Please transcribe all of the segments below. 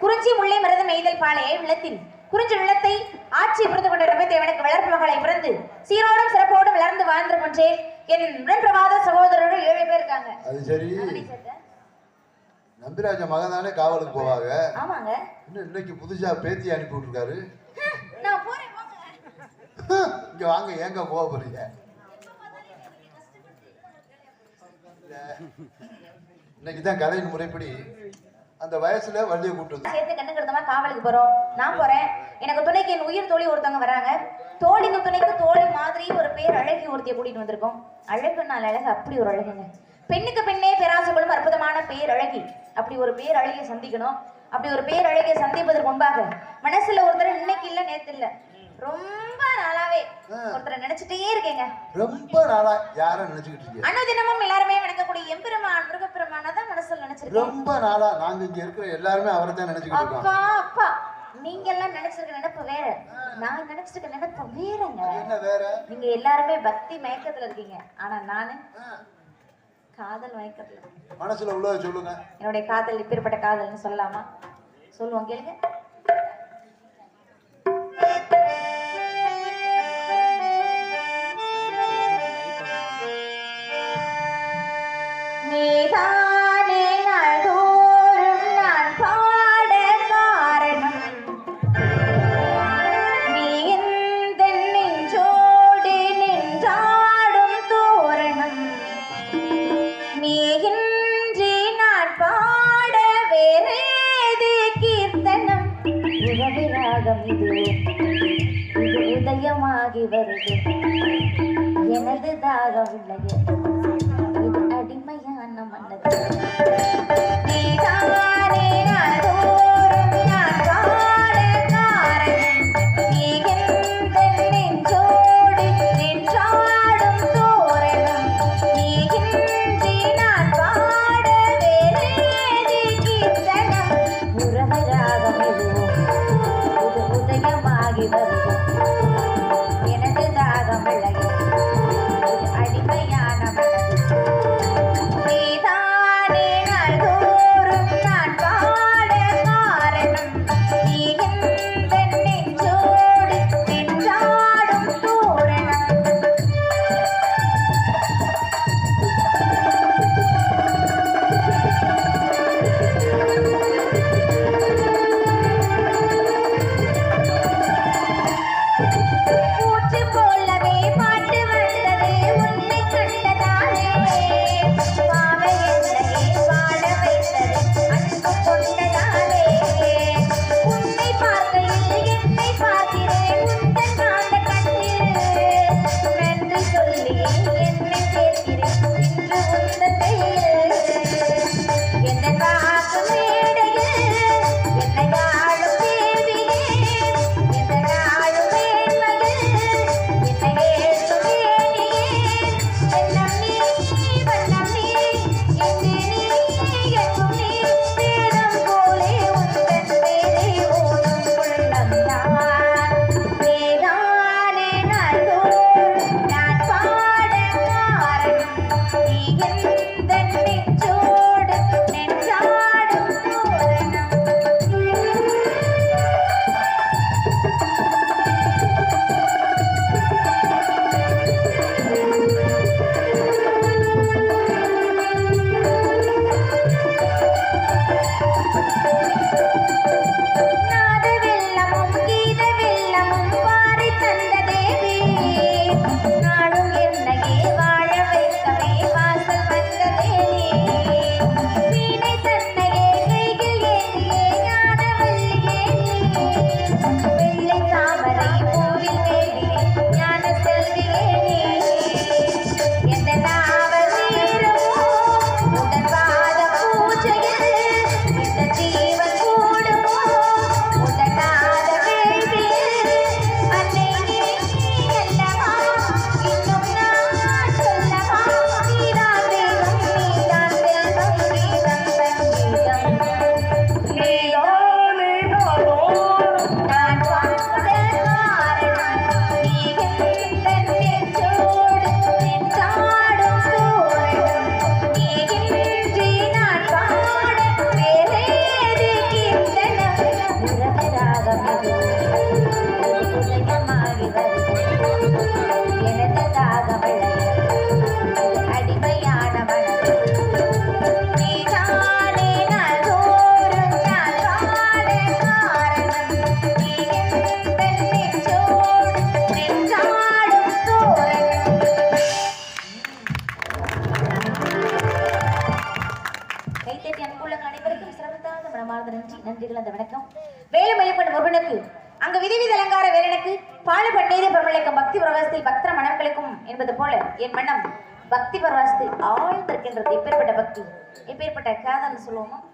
குறிஞ்சி முல்லை மருதம் எய்தல் பாளைய உள்ளத்தில் குறிஞ்சி உள்ளத்தை ஆட்சி புரிந்து கொண்ட ரவி தேவனுக்கு வளர்ப்பு மகளை பிறந்து சீரோடும் சிறப்போடும் வளர்ந்து வாழ்ந்து கொண்டேன். என் உடன்பிரவாத சகோதரர்கள் ஏழு பேர் இருக்காங்க. அது சரி? நம்பிராஜ மகன் தானே காவலுக்கு போவாங்க. ஆமாங்க. இன்னும் இன்னைக்கு புதுசா பேத்தி அனுப்பி விட்டுருக்காரு. நான் போறேன் இங்க வாங்க ஏங்க போக போறீங்க? இன்னைக்கு தான் கதையின் முறைப்படி அந்த வயசுல வள்ளியை கூட்டு வந்து சேர்த்து கண்டுக்கிறதமா காவலுக்கு போறோம். நான் போறேன். எனக்கு துணைக்கு என் உயிர் தோழி ஒருத்தவங்க வராங்க. தோழிங்க துணைக்கு தோழி மாதிரி ஒரு பேர் அழகி ஒருத்தைய கூட்டிட்டு வந்திருக்கோம். அழகுனால் அழகு அப்படி ஒரு அழகுங்க. பெண்ணுக்கு பெண்ணே பேராசைகளும் அற்புதமான பேர் அழகி. அப்படி ஒரு பேர் அழகிய சந்திக்கணும். அப்படி ஒரு பேர் அழகிய சந்திப்பதற்கு முன்பாக மனசுல ஒருத்தர் இன்னைக்கு இல்ல நேத்து இல்ல. ரொம்ப நாளாவே. ஒருத்தரை நினைச்சிட்டே இருக்கேங்க. ரொம்ப நாளா யார நினைச்சுக்கிட்டு இருக்கீங்க? அனுதினமும் எல்லாருமே வணங்கக்கூடிய எம்பெருமான் முருகப்பெருமானை தான் மனசுல நினைச்சிருக்கேன். ரொம்ப நாளா நாங்க இங்க இருக்கிற எல்லாருமே அவரை தான் நினைச்சுக்கிட்டு இருக்கோம். அப்பா அப்பா. நீங்க எல்லாம் நினைச்சிருக்க நினைப்பு வேற. நான் நினைச்சிருக்க நினைப்பு வேறங்க. என்ன வேற? நீங்க எல்லாருமே பக்தி மயக்கத்துல இருக்கீங்க. ஆனா நானு காதல் மயக்கத்துல. மனசுல உள்ளத சொல்லுங்க. என்னுடைய காதல் இப்பேற்பட்ட காதல்னு சொல்லலாமா? சொல்லுவோம் கேளுங்க. Saloma.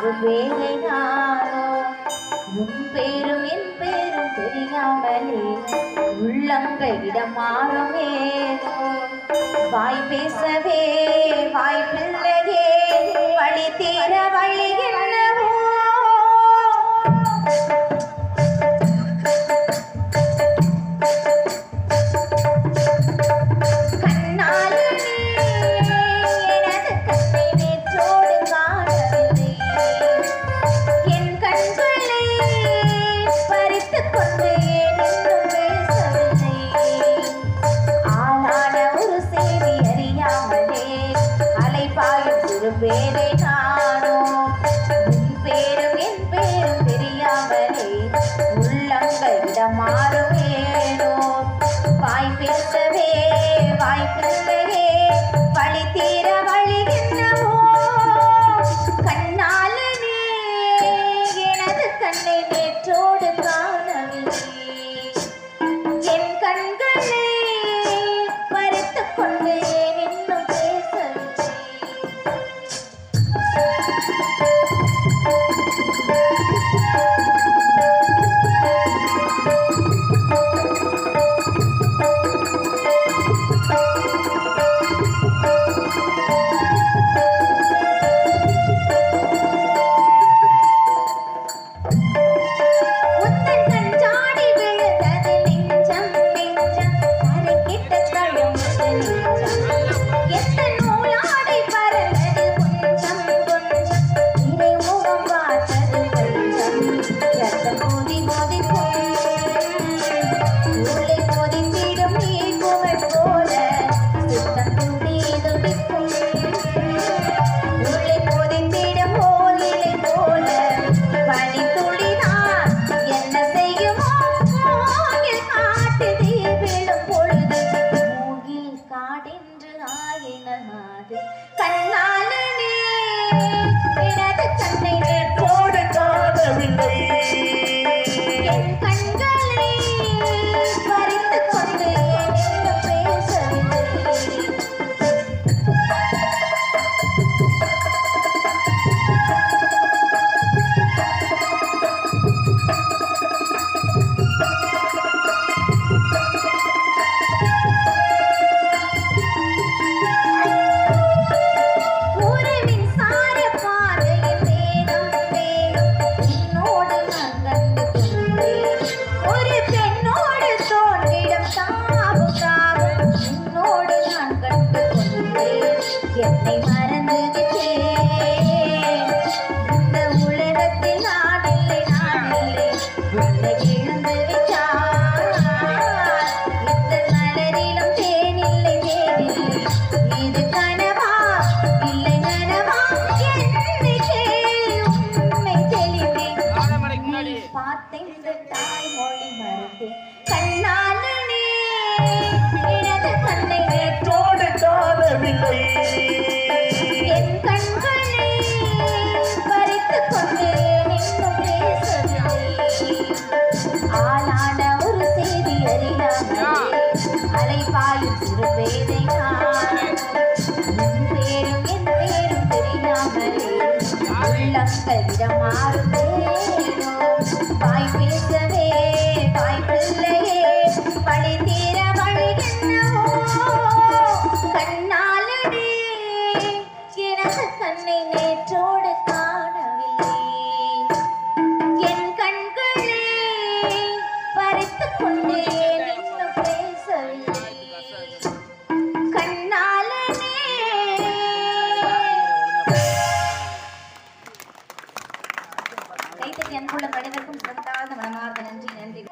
ஒருவேளை நானோ உன் பேரும் என் பேரும் தெரியாமலே உள்ளங்கையிடம் மாறுமே வாய் பேசவே வாய் பிள்ளையே வழி தீர வழி என்ன? கண்கள்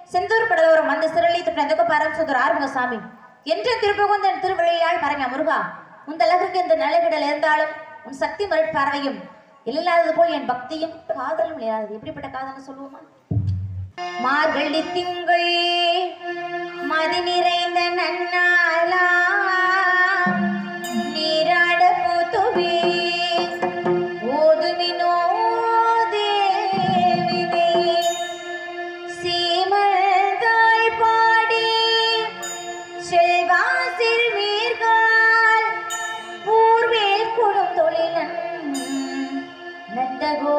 செந்தூர் கடலோரம் அந்த சிறலி துணைந்தக பரமசுந்தர் ஆறுமுகசாமி. என்று திருப்புகுந்தன் திருவிழையால் பரங்க முருகா. உன் அழகுக்கு இந்த நிலைகிடல் இருந்தாலும் உன் சக்தி மறுபார்வையும் இல்லாதது போல் என் பக்தியும் காதலும் இல்லாதது. எப்படிப்பட்ட காதல்னு சொல்லுவோமா? மார்கழி திங்கள் மதி நிறைந்த நன்னாளா দেখো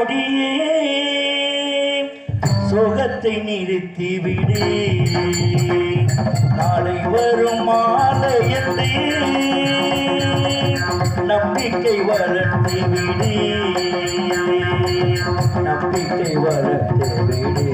அடியே. சோகத்தை நிறுத்திவிடே. நாளை வரும் மாலையந்தே நம்பிக்கை வளர்த்திவிடே. நம்பிக்கை வளர்த்திவிடே.